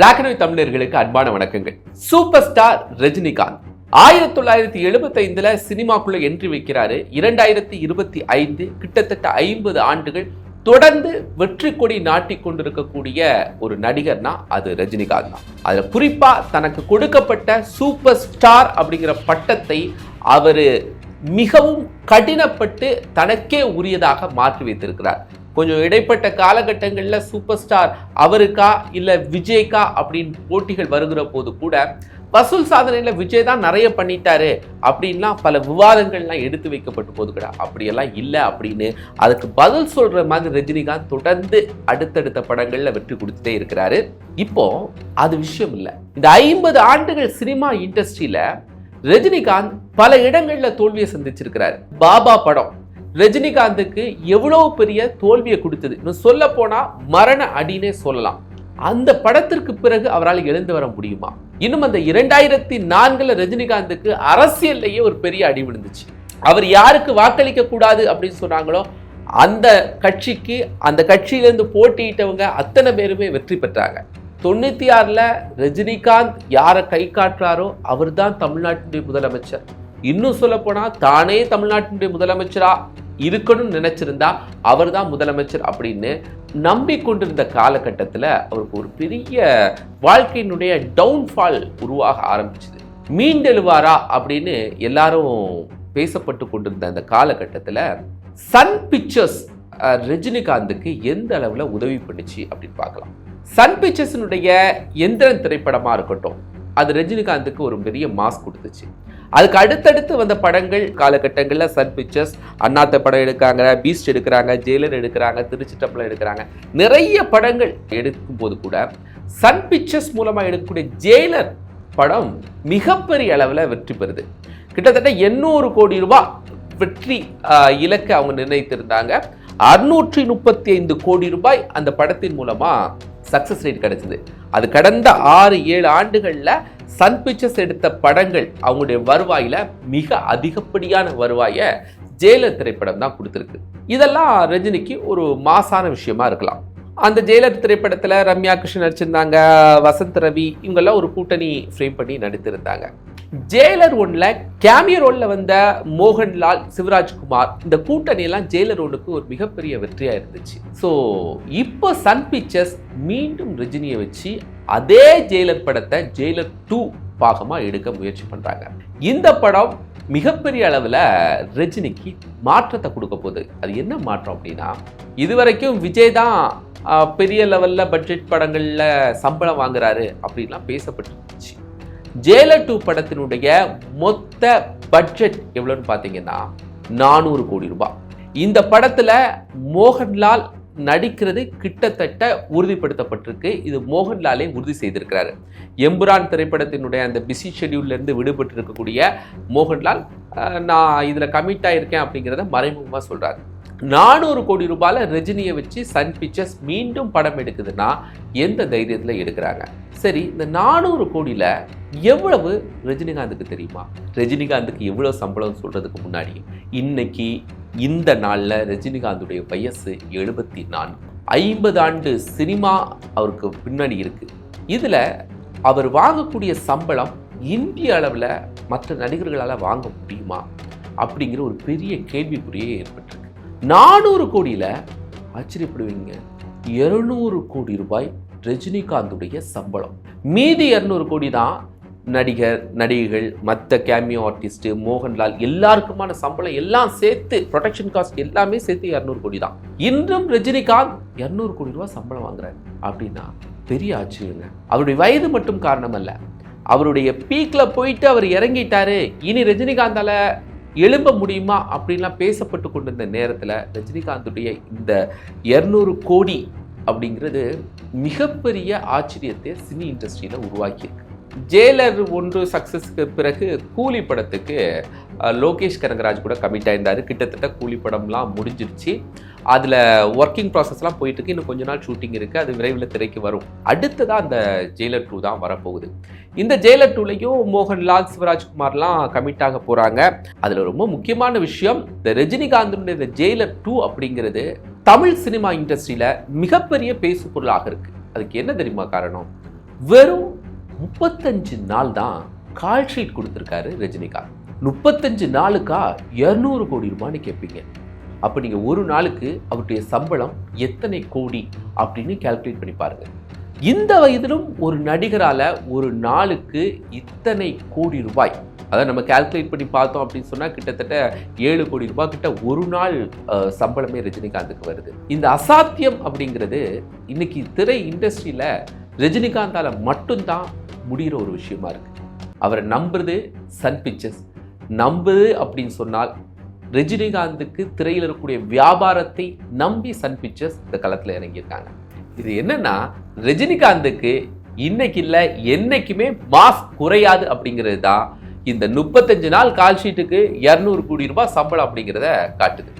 Black and white தமிழர்களுக்கு அன்பான வணக்கங்கள். Super star Rajinikanth. ஆயிரத்தி தொள்ளாயிரத்தி எழுபத்தி ஐந்துல சினிமாக்குள்ள என்ட்ரி வைக்கிறாரு. இரண்டாயிரத்தி இருபத்தி ஐந்து கிட்டத்தட்ட ஐம்பது ஆண்டுகள் தொடர்ந்து வெற்றி கொடி நாட்டி கொண்டிருக்கக்கூடிய ஒரு நடிகர்னா அது ரஜினிகாந்த் தான். அதுல குறிப்பா தனக்கு கொடுக்கப்பட்ட சூப்பர் ஸ்டார் அப்படிங்கிற பட்டத்தை அவரு மிகவும் கடினப்பட்டு தனக்கே உரியதாக மாற்றி வைத்திருக்கிறார். கொஞ்சம் இடைப்பட்ட காலகட்டங்களில் சூப்பர் ஸ்டார் அவருக்கா இல்லை விஜய்க்கா அப்படின்னு போட்டிகள் வருகிற போது கூட வசூல் சாதனையில் விஜய் தான் நிறைய பண்ணிட்டாரு அப்படின்லாம் பல விவாதங்கள்லாம் எடுத்து வைக்கப்பட்டு போது கூட அப்படியெல்லாம் இல்லை அப்படின்னு அதுக்கு பதில் சொல்கிற மாதிரி ரஜினிகாந்த் தொடர்ந்து அடுத்தடுத்த படங்களில் வெற்றி கொடுத்துட்டே இருக்கிறாரு. இப்போ அது விஷயம் இல்லை. இந்த ஐம்பது ஆண்டுகள் சினிமா இண்டஸ்ட்ரியில் ரஜினிகாந்த் பல இடங்களில் தோல்வியை சந்திச்சிருக்கிறார். பாபா படம் ரஜினிகாந்துக்கு எவ்வளவு பெரிய தோல்வியை கொடுத்தது. இன்னும் சொல்ல போனா மரண அடினே சொல்லலாம். அந்த படத்திற்கு பிறகு அவரால் எழுந்து வர முடியுமா? இன்னும் அந்த இரண்டாயிரத்தி நான்குல ரஜினிகாந்துக்கு அரசியல்லையே ஒரு பெரிய அடி விழுந்துச்சு. அவர் யாருக்கு வாக்களிக்க கூடாது அப்படின்னு சொன்னாங்களோ அந்த கட்சிக்கு அந்த கட்சியிலேருந்து போட்டியிட்டவங்க அத்தனை பேருமே வெற்றி பெற்றாங்க. தொண்ணூத்தி ஆறுல ரஜினிகாந்த் யாரை கை காட்டுறாரோ அவர் தான் தமிழ்நாட்டினுடைய முதலமைச்சர். இன்னும் சொல்ல தானே தமிழ்நாட்டினுடைய முதலமைச்சரா? இருக்கணும்னு நினச்சிருந்தா அவர் தான் முதலமைச்சர் அப்படின்னு நம்பிக்கொண்டிருந்த காலகட்டத்தில் அவருக்கு ஒரு பெரிய வாழ்க்கையினுடைய டவுன்ஃபால் உருவாக ஆரம்பிச்சது. மீண்டெழுவாரா அப்படின்னு எல்லாரும் பேசப்பட்டு கொண்டிருந்த அந்த காலகட்டத்தில் சன் பிக்சர்ஸ் ரஜினிகாந்துக்கு எந்த அளவில் உதவி பண்ணுச்சு அப்படின்னு பார்க்கலாம். சன் பிக்சர்ஸினுடைய எந்திரன் திரைப்படமாக இருக்கட்டும் அது ரஜினிகாந்துக்கு ஒரு பெரிய மாஸ் கொடுத்துச்சு. அதுக்கு அடுத்தடுத்து வந்த படங்கள் காலகட்டங்களில் சன் பிக்சர்ஸ் அண்ணாத்த படம் எடுக்கிறாங்க பீஸ்ட் எடுக்கிறாங்க ஜெயிலர் எடுக்கிறாங்க திருச்சிட்டப்பலம் எடுக்கிறாங்க. நிறைய படங்கள் எடுக்கும் போது கூட சன் பிக்சர்ஸ் மூலமாக எடுக்கக்கூடிய ஜெயிலர் படம் மிகப்பெரிய அளவில் வெற்றி பெறுது. கிட்டத்தட்ட எண்ணூறு கோடி ரூபாய் வெற்றி இலக்கை அவங்க நிர்ணயித்திருந்தாங்க. அறுநூற்றி முப்பத்தி ஐந்து கோடி ரூபாய் அந்த படத்தின் மூலமாக சக்ஸஸ் ரேட் கிடைச்சிது. அது கடந்த ஆறு ஏழு ஆண்டுகளில் சன் பிக்சர்ஸ் எடுத்த படங்கள் அவங்களுடைய வருவாயில் மிக அதிகப்படியான வருவாயை ஜெயலலிதா திரைப்படம் தான் கொடுத்துருக்கு. இதெல்லாம் ரஜினிக்கு ஒரு மாசான விஷயமா இருக்கலாம். அந்த ஜெயலர் திரைப்படத்தில் ரம்யா கிருஷ்ணன் நடிச்சிருந்தாங்க வசந்த் ரவி இவங்கெல்லாம் ஒரு கூட்டணி ஃப்ரேம் பண்ணி நடித்திருந்தாங்க. ஜெயிலர் ஒன்ல கேமிய ரோல்ல வந்த மோகன்லால் சிவராஜ்குமார் இந்த கூட்டணி எல்லாம் ஜெயிலர் ஒன்றுக்கு ஒரு மிகப்பெரிய வெற்றியா இருந்துச்சு. ஸோ இப்போ சன் பிக்சர்ஸ் மீண்டும் ரஜினியை வச்சு அதே ஜெயிலர் படத்தை ஜெயிலர் டூ பாகமாக எடுக்க முயற்சி பண்ணுறாங்க இந்த படம் மிகப்பெரிய அளவில் ரஜினிக்கு மாற்றத்தை கொடுக்க போகுது. அது என்ன மாற்றம் அப்படின்னா இதுவரைக்கும் விஜய் தான் பெரிய லெவலில் பட்ஜெட் படங்களில் சம்பளம் வாங்குறாரு அப்படின்லாம் பேசப்பட்டு ஜெயலர் டூ படத்தினுடைய மொத்த பட்ஜெட் எவ்வளோன்னு பார்த்தீங்கன்னா நானூறு கோடி ரூபாய். இந்த படத்தில் மோகன்லால் நடிக்கிறது கிட்டத்தட்ட உறுதிப்படுத்தப்பட்டிருக்கு. இது மோகன்லாலே உறுதி செய்திருக்கிறாரு. எம்புரான் திரைப்படத்தினுடைய அந்த பிஸி ஷெடியூல்லேருந்து விடுபட்டு இருக்கக்கூடிய மோகன்லால் நான் இதில் கமிட் ஆகியிருக்கேன் அப்படிங்கிறத மறைமுகமாக சொல்கிறாரு நானூறு கோடி ரூபாயில் ரஜினியை வச்சு சன் பிக்சர்ஸ் மீண்டும் படம் எடுக்குதுன்னா எந்த தைரியத்தில் எடுக்கிறாங்க? சரி இந்த நானூறு கோடியில் எவ்வளவு ரஜினிகாந்துக்கு தெரியுமா? ரஜினிகாந்துக்கு எவ்வளோ சம்பளம் சொல்கிறதுக்கு முன்னாடி இன்னைக்கு இந்த நாளில் ரஜினிகாந்துடைய வயசு எழுபத்தி நான்கு. ஐம்பது ஆண்டு சினிமா அவருக்கு பின்னாடி இருக்குது இதில் அவர் வாங்கக்கூடிய சம்பளம் இந்திய அளவில் மற்ற நடிகர்களால் வாங்க முடியுமா? அப்படிங்கிற ஒரு பெரிய கேள்விக்குறியே ஏற்பட்டிருக்கு. நானூறு கோடியில் ஆச்சரியப்படுவீங்க. இருநூறு கோடி ரூபாய் ரஜினிகாந்துடைய சம்பளம். மீதி இரநூறு கோடி தான் நடிகர் நடிகைகள் மற்ற கேமியோ ஆர்டிஸ்ட்டு மோகன்லால் எல்லாருக்குமான சம்பளம் எல்லாம் சேர்த்து ப்ரொடெக்ஷன் காஸ்ட் எல்லாமே சேர்த்து இரநூறு கோடி தான். இன்றும் ரஜினிகாந்த் இரநூறு கோடி ரூபாய் சம்பளம் வாங்குறாரு. அப்படின்னா பெரிய ஆச்சரியங்க. அவருடைய வயது மட்டும் காரணம் அல்ல அவருடைய பீக்கில் போயிட்டு அவர் இறங்கிட்டாரு. இனி ரஜினிகாந்தால எழும்ப முடியுமா அப்படின்லாம் பேசப்பட்டு கொண்டிருந்த நேரத்தில் ரஜினிகாந்துடைய இந்த இரநூறு கோடி அப்படிங்கிறது மிகப்பெரிய ஆச்சரியத்தை சினி இண்டஸ்ட்ரியில் உருவாக்கியிருக்கு. ஜெயிலர் ஒன்று சக்ஸஸ்க்கு பிறகு கூலி படத்துக்கு லோகேஷ் கனகராஜ் கூட கமிட் ஆயிருந்தார். கிட்டத்தட்ட கூலி படம்லாம் முடிஞ்சிருச்சு. அதில் ஒர்க்கிங் ப்ராசஸ்லாம் போயிட்டு இருக்கு. இன்னும் கொஞ்ச நாள் ஷூட்டிங் இருக்குது அது விரைவில் திரைக்கு வரும். அடுத்ததாக அந்த ஜெயிலர் டூ தான் வரப்போகுது. இந்த ஜெயிலர் டூலையும் மோகன்லால் சிவராஜ்குமார்லாம் கமிட் ஆக போகிறாங்க அதில் ரொம்ப முக்கியமான விஷயம் இந்த ரஜினிகாந்தனுடைய இந்த ஜெயிலர் டூ அப்படிங்கிறது தமிழ் சினிமா இண்டஸ்ட்ரியில் மிகப்பெரிய பேசு பொருளாக இருக்குது அதுக்கு என்ன தெரியுமா காரணம்? வெறும் முப்பத்தஞ்சு நாள் தான் கால் ஷீட் கொடுத்துருக்காரு ரஜினிகாந்த். முப்பத்தஞ்சு நாளுக்கா இரநூறு கோடி ரூபான்னு கேட்பீங்க. அப்போ நீங்கள் ஒரு நாளுக்கு அவருடைய சம்பளம் எத்தனை கோடி அப்படின்னு கேல்குலேட் பண்ணி பாருங்க. இந்த வயதிலும் ஒரு நடிகரால் ஒரு நாளுக்கு இத்தனை கோடி ரூபாய் அதான் நம்ம கால்குலேட் பண்ணி பார்த்தோம் அப்படின்னு சொன்னால் கிட்டத்தட்ட ஏழு கோடி ரூபாய் கிட்ட ஒரு நாள் சம்பளமே ரஜினிகாந்துக்கு வருது. இந்த அசாத்தியம் அப்படிங்கிறது இன்னைக்கு திரை இண்டஸ்ட்ரியில் ரஜினிகாந்தால் மட்டும்தான் முடிகிற ஒரு விஷயமா இருக்குது அவரை நம்புறது சன் பிக்சர்ஸ். நம்புது அப்படின்னு சொன்னால் ரஜினிகாந்துக்கு திரையில் இருக்கக்கூடிய வியாபாரத்தை நம்பி சன் பிக்சர்ஸ் இந்த களத்தில் இறங்கியிருக்காங்க. இது என்னன்னா ரஜினிகாந்துக்கு இன்னைக்கு இல்லை என்னைக்குமே மாஸ் குறையாது அப்படிங்கிறது தான் இந்த முப்பத்தஞ்சு நாள் கால்ஷீட்டுக்கு இரநூறு கோடி ரூபாய் சம்பளம் அப்படிங்கிறத காட்டுது.